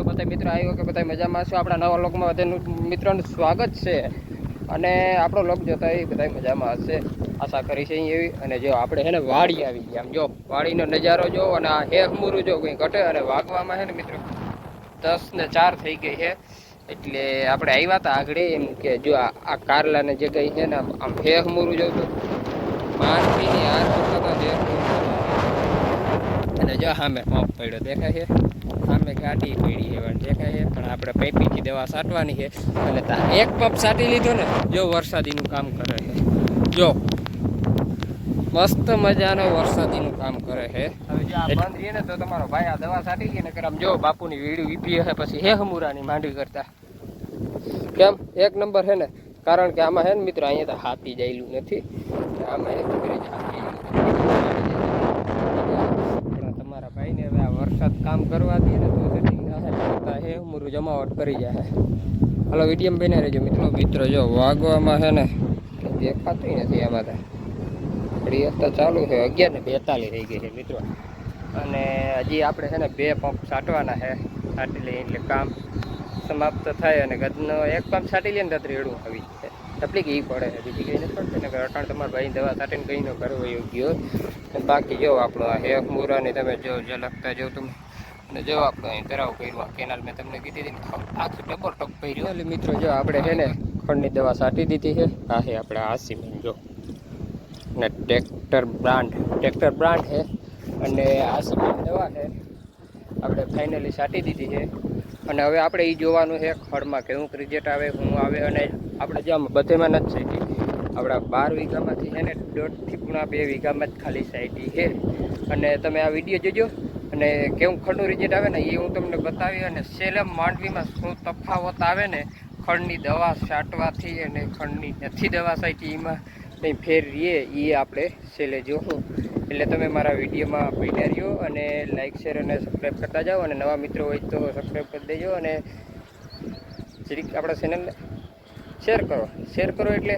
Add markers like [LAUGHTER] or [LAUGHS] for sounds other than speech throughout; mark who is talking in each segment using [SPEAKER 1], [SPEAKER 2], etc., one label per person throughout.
[SPEAKER 1] તો બધા મિત્રો આવ્યો કે બધા મજામાં છો? આપણા નવા લોકમાં બધાનું મિત્રોનું સ્વાગત છે. અને આપણો લોક જોતા એ બધા મજામાં હશે. આશા કરી છે એવી. અને જો આપણે છે ને વાડી આવી ગયા. આમ જો વાડીનો નજારો જો અને આ હેહમુરું જો કંઈ ઘટે અને વાગવામાં છે ને મિત્રો, દસ ને ચાર થઈ ગઈ છે. એટલે આપણે આવ્યા હતા આગળ એમ કે જો આ કારલાને જે કંઈ છે ને આમ હેહમુરું જો માનવીની હાર કરતા અને જો હા મેં પડ્યો દેખાય છે. સામે ગાડી પીડી પણ દેખાય પણ આપણે પૈપીથી દવા સાટવાની છે. એટલે તા એક પંપ સાટી લીધો ને જો વરસાદીનું કામ કરે છે. જો. મસ્ત મજાનો વરસાદીનું કામ કરે છે. હવે જો આ બંધ રહીએ ને તો તમારો ભાઈ આ દવા છાંટી ગઈ ને આમ જો બાપુની વીડી વીપી હશે પછી હે હમુરાની માંડવી કરતા. કેમ? એક નંબર છે ને કારણ કે આમાં છે ને મિત્રો અહીંયા તો હાથી જાયેલું નથી. આમાં એક હાથી પણ તમારા ભાઈને હવે કામ કરવા દે ને તો સેટિંગ હે હમુરું જમાવટ કરી જાય હાલો, વિડીયમ બને રહેજો મિત્રો. મિત્રો, જો વાગવામાં છે ને દેખાતું નથી આમાં તો ચાલુ છે, અગિયાર ને બેતાલીસ થઈ ગઈ છે મિત્રો. અને હજી આપણે છે ને બે પંપ છાંટવાના છે, છાંટી લઈએ એટલે કામ સમાપ્ત થાય અને ગદનો એક પંપ છાંટી લઈએ ને રેડું આવી જાય. તકલીફ એ પડે બીજી કંઈ નથી પડતી. કે અટાણ તમારા ભાઈ દવા છાંટીને કંઈ ન કરવો યોગ્ય અને બાકી જો આપણો આ હેક મુરાની તમે જો ઝલકતા જો તમે. અને જો આપણે અહીં તરાવ કર્યું, આ કેનાલ મેં તમને કીધી હતી આખી ટપર ટપ કર્યું. એટલે મિત્રો, જો આપણે છે ને ખંડની દવા છાંટી દીધી છે. આ છે આપણે આ સિમેન્ટ જો. અને ટ્રેક્ટર બ્રાન્ડ ટ્રેક્ટર બ્રાન્ડ છે. અને આ સિમેન્ટ દવા છે. આપણે ફાઇનલી છાંટી દીધી છે. અને હવે આપણે એ જોવાનું છે ખડમાં કેવું રિઝલ્ટ આવે શું આવે અને આપણે જે આમ બધેમાં નથી સાઈટી, આપણા બાર વીઘામાંથી છે ને દોઢથી પૂણા બે વીઘામાં જ ખાલી સાઈટી છે. અને તમે આ વીડિયો જોજો, અને કેવું ખંડનું રિઝલ્ટ આવે ને એ હું તમને બતાવી અને સેલમ માંડવીમાં શું તફાવત આવે ને, ખંડની દવા છાંટવાથી અને ખંડની નથી દવા સાઈટી, એમાં કંઈ ફેર રહીએ એ આપણે છેલ્લે જોવું એટલે તમે મારા વિડીયોમાં બન્યા રહ્યો અને લાઇક શેર અને સબસ્ક્રાઈબ કરતા જાઓ. અને નવા મિત્રો હોય તો સબસ્ક્રાઈબ કરી દેજો. અને જરીક આપણા ચેનલને શેર કરો. શેર કરો એટલે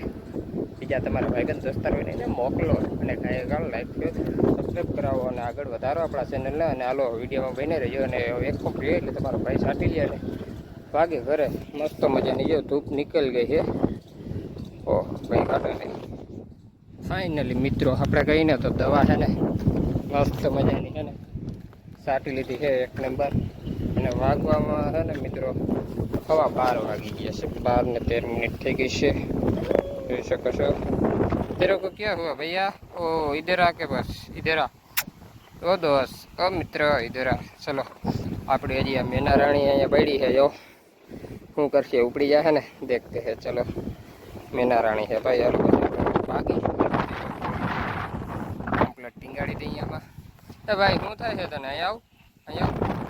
[SPEAKER 1] બીજા તમારા ભાઈબંધ દોસ્તાર હોય એને મોકલો. અને કાંઈ ગાળ લાઈક સબસ્ક્રાઈબ કરાવો અને આગળ વધારો આપણા ચેનલને અને હાલો, વિડીયોમાં બની રહેજો. અને એક કોપ લે એટલે તમારો ભાઈ સાટી લે અને ભાગે ઘરે. મસ્ત મજાની જો ધૂપ નીકળી ગઈ છે. ઓહ ભાઈ કાઢે નહીં. ફાઇનલી મિત્રો, આપણે કહીને તો દવા છે ને, મસ્ત મજાની છે ને. સાટી લીધી છે એક નંબર અને વાગવામાં છે ને મિત્રો, હવા બાર વાગી ગયા છે. બાર ને તેર મિનિટ થઈ ગઈ છે. જોઈ શકો છો. તેરો કો ક્યાં હુઆ ભૈયા? ઓ ઇધર કે બસ? ઇધર ઓ દોસ્ત, ઓ મિત્ર ઇધર ચલો આપણે હજી આ મેનારાણી અહીંયા બળી છે, જો. શું કરશે, ઉપડી જાય ને, દેખતે હે, ચલો. મેનારાણી છે ભાઈ, હાલો બાકી કમ્પ્લેટ ટીંગાડી દઈએ આમાં. એ ભાઈ, શું થાય છે તને? અહીંયા આવ. અહીંયા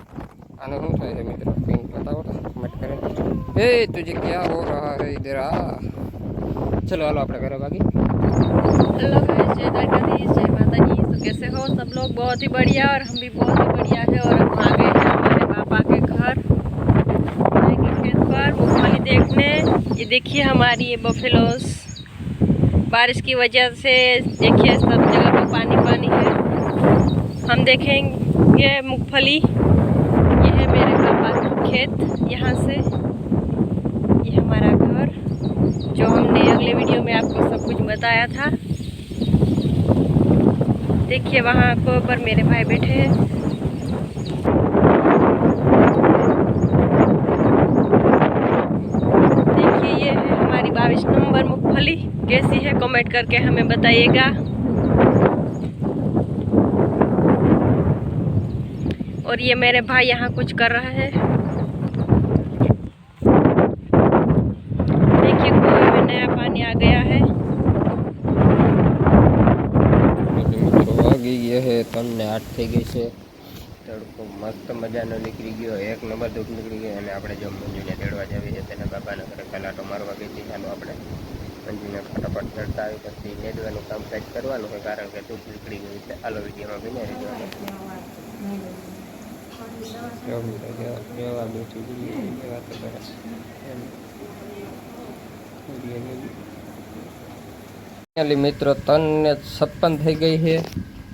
[SPEAKER 1] આને શું થાય છે મિત્રો પિન कमेंट करें। ए, तुझे क्या हो रहा है इधर आ? चलो આ चलो हेलो बाकी
[SPEAKER 2] हेलो जय माता दी जय माता दी तो कैसे हो सब लोग? बहुत ही बढ़िया और हम भी बहुत ही बढ़िया है और हम आ गए हैं हमारे पापा के घर। खेत पर मूंगफली देखने। ये देखिए हमारी ये बफेलोस बारिश की वजह से देखिए सब जगह पर पानी पानी है। हम देखेंगे मूँगफली। खेत यहाँ से ये हमारा घर, जो हमने अगले वीडियो में आपको सब कुछ बताया था। देखिए वहाँ पर मेरे भाई बैठे हैं। देखिए ये है हमारी बाईस नंबर मूंगफली कैसी है कमेंट करके हमें बताइएगा। और ये मेरे भाई यहाँ कुछ कर रहा है। नया पानी आ गया है
[SPEAKER 1] મિત્રો વાગી ગયા છે તમને આઠ થઈ ગઈ છે તડકો મસ્ત મજાનો નીકળી ગયો એક નંબર ધૂપ નીકળી ગયો અને આપણે જો મંજુને તેડવા જવી છે તેના બાબાના ઘરે કલાટો મારવા ગઈ હતી ચાલો આપણે મંજુને ફટાફટ ચડતા આવી પછી નેદવાનું કામ કાજ કરવાનું છે કારણ કે ધૂપ નીકળી ગયું છે આલો વિડીયોમાં બને રહેજો કેવા બેઠી જોઈએ એ વાતો કરે એમ ફાઇનલી મિત્રો ત્રણ ને છપ્પન થઈ ગઈ છે.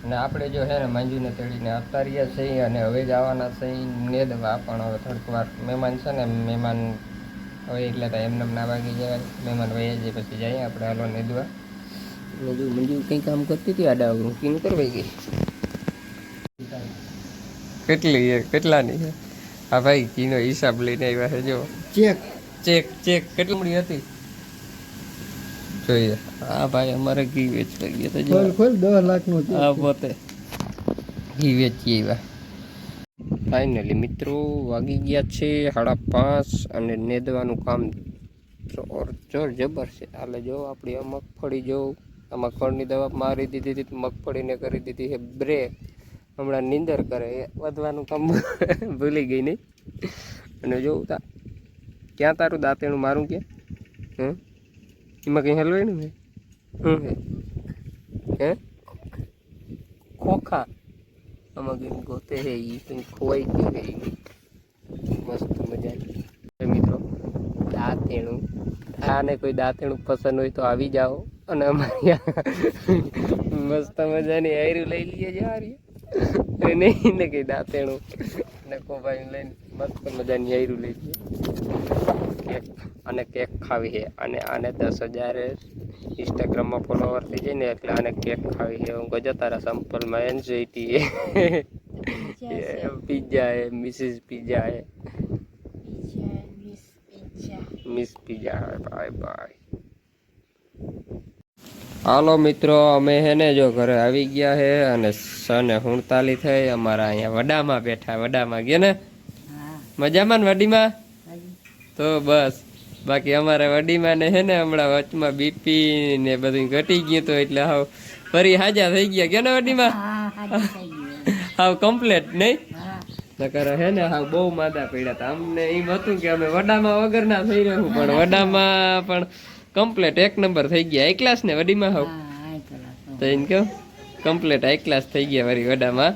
[SPEAKER 1] અને આપણે જો છે ને મંજુને તેડીને આવતા રહ્યા છીએ અને હવે જવાના છીએ. નેદવા પણ હવે થોડીક વાર મહેમાન છે ને મહેમાન હવે એટલે તો એમને એમ ના વાગી જાય મહેમાન વહી જાય પછી જઈએ આપણે. હાલો નેદવા દવા જો મંજુ કંઈ કામ કરતી હતી? આડા અવરું કિંગ કરવાઈ ગઈ. કેટલી છે કેટલાની છે? હા ભાઈ કીનો હિસાબ લઈને આવ્યા છે જો.
[SPEAKER 3] ચેક.
[SPEAKER 1] Check check. કેટલી મળી હતી? જોઈએ હા ભાઈ અમારે ઘી વેચવા ગયા તો જો.
[SPEAKER 3] ખોલ ખોલ દસ લાખ હા
[SPEAKER 1] આ પોતે. ઘી વેચીએ એવા. ફાઇનલી મિત્રો વાગી ગયા છે સાડા પાંચ અને નેદવાનું કામ જોર જોર જબર છે. હાલે જો આપણી આ મગફળી જો આ મગફળની દવા મારી દીધી હતી તો મગફળીને કરી દીધી છે બ્રેક હમણાં નીંદર કરે એ વધવાનું કામ [LAUGHS] ભૂલી ગઈ નહીં અને જોઉં તા ક્યાં તારું દાંતેણું? મારું કે હે એમાં કંઈ હલવાયું ને શું હે? હે? ખોખા? આમાં કંઈક ગોતે છે એ કંઈક ખોવાઈ ગયું છે. મસ્ત મજાની તો મિત્રો દાંતેણું. આને કોઈ દાંતેણું પસંદ હોય તો આવી જાઓ. અને અમારી મસ્ત મજાની આયરું લઈ લઈએ જારી નહીં ને કઈ દાંતેણું. ને કોભાઈ લઈને મસ્ત મજાની આયરું લઈ લઈએ. કેક અને કેક ખાવી છે. અને આને દસ હજાર ઇન્સ્ટાગ્રામમાં ફોલોવર થઈ જાય ને એટલે આને કેક ખાવી છે. હું ગજા તારા સંપલમાં એન જોઈતી પિઝા એ મિસિસ પિઝા એ. મિસ પિઝા બાય બાય હાલો મિત્રો અમે હે ને જો ઘરે આવી ગયા હે અને સને હુણતાલી થઈ. અમારા અહીંયા વડામાં બેઠા વડામાં ગયા ને? મજામાં ને વડીમાં? તો બસ. બાકી અમારે વડીમાં ને હે ને હમણાં વચમાં બીપી ને બધું ઘટી ગયું તો એટલે હાવ ફરી હાજા થઈ ગયા. કે ને વડીમાં? હાવ કમ્પ્લેટ નહીં નકર હે ને હાવ બહુ માદા પડ્યા હતા અમને એમ હતું કે અમે વડામાં વગરના થઈ રહ્યું પણ વડામાં. પણ કમ્પ્લેટ એક નંબર થઈ ગયા. એક ક્લાસ ને વડીમાં હાવ? તો એમ કહો કમ્પ્લેટ એક ક્લાસ થઈ ગયા વળી વડામાં.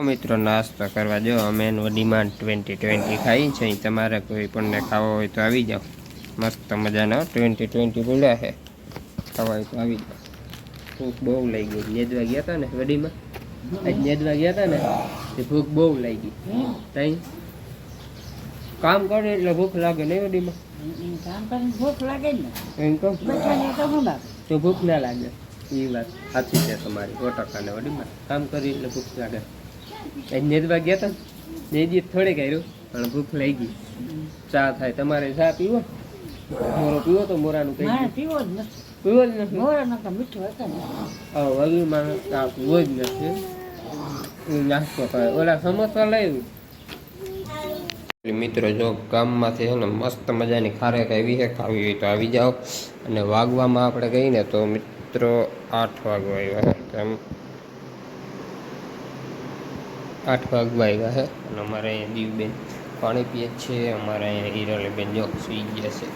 [SPEAKER 1] મિત્રો નાસ્તો કરવા જો. અમે એનું ડિમાન્ડ ટ્વેન્ટી ટ્વેન્ટી ખાઈ છે. તમારે કોઈ પણને ખાવો હોય તો આવી જાઓ. મસ્ત મજાનો ટ્વેન્ટી ટ્વેન્ટી બોલ્યા છે. ખાવા હોય તો આવી જાઓ. ભૂખ બહુ લઈ ગઈ. નેદવા ગયા હતા ને વડીમાં? આજ નેદવા ગયા હતા ને? તે ભૂખ બહુ લઈ ગઈ તઈ? કામ કરે એટલે ભૂખ લાગે નહીં વડીમાં? એમ કહો? તો ભૂખ ના લાગે. એ વાત સાચી છે તમારી. સો ટકા ને વડીમાં. કામ કરી એટલે ભૂખ લાગે. નેદવા ગયા હતા? ને એ થોડે કર્યું. પણ ભૂખ લઈ ગઈ ચા થાય. તમારે ચા પીવો? મોરો પીવો તો મોરાનું કઈ? પીવો જ નથી. હા વગીમાં ચા પીવો જ નથી. નાસ્તો કરે. ઓલા સમોસા લાવ્યું મિત્રો જો ગામમાંથી છે ને મસ્ત મજાની ખારેક આવી છે. ખાવી હોય તો આવી જાઓ. અને વાગવામાં આપણે ગઈને તો મિત્રો આઠ વાગવા આવ્યા તેમ આઠ વાગવા આવ્યા છે. અને અમારે અહીંયા દીવબેન પાણી પીએ જ છે. અમારે અહીંયા હિરાલીબેન જો સુઈ ગયા છે.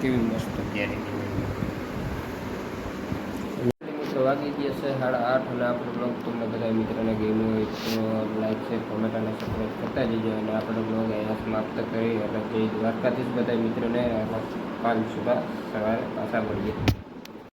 [SPEAKER 1] કેવી મસ્ત ત્યારે વાગી ગયા છે સાડા આઠ અને આપણો બ્લોગ તમને બધા મિત્રોને ગેમો હોય તો લાઈક છે કોમેન્ટ અને સબસ્ક્રાઈબ કરતા જજો. અને આપણો બ્લોગ અહીંયા સમાપ્ત કરી એટલે જય દ્વારકાધીશ બધા મિત્રોને. પાંચ સુધા સવારે પાછા મળીએ.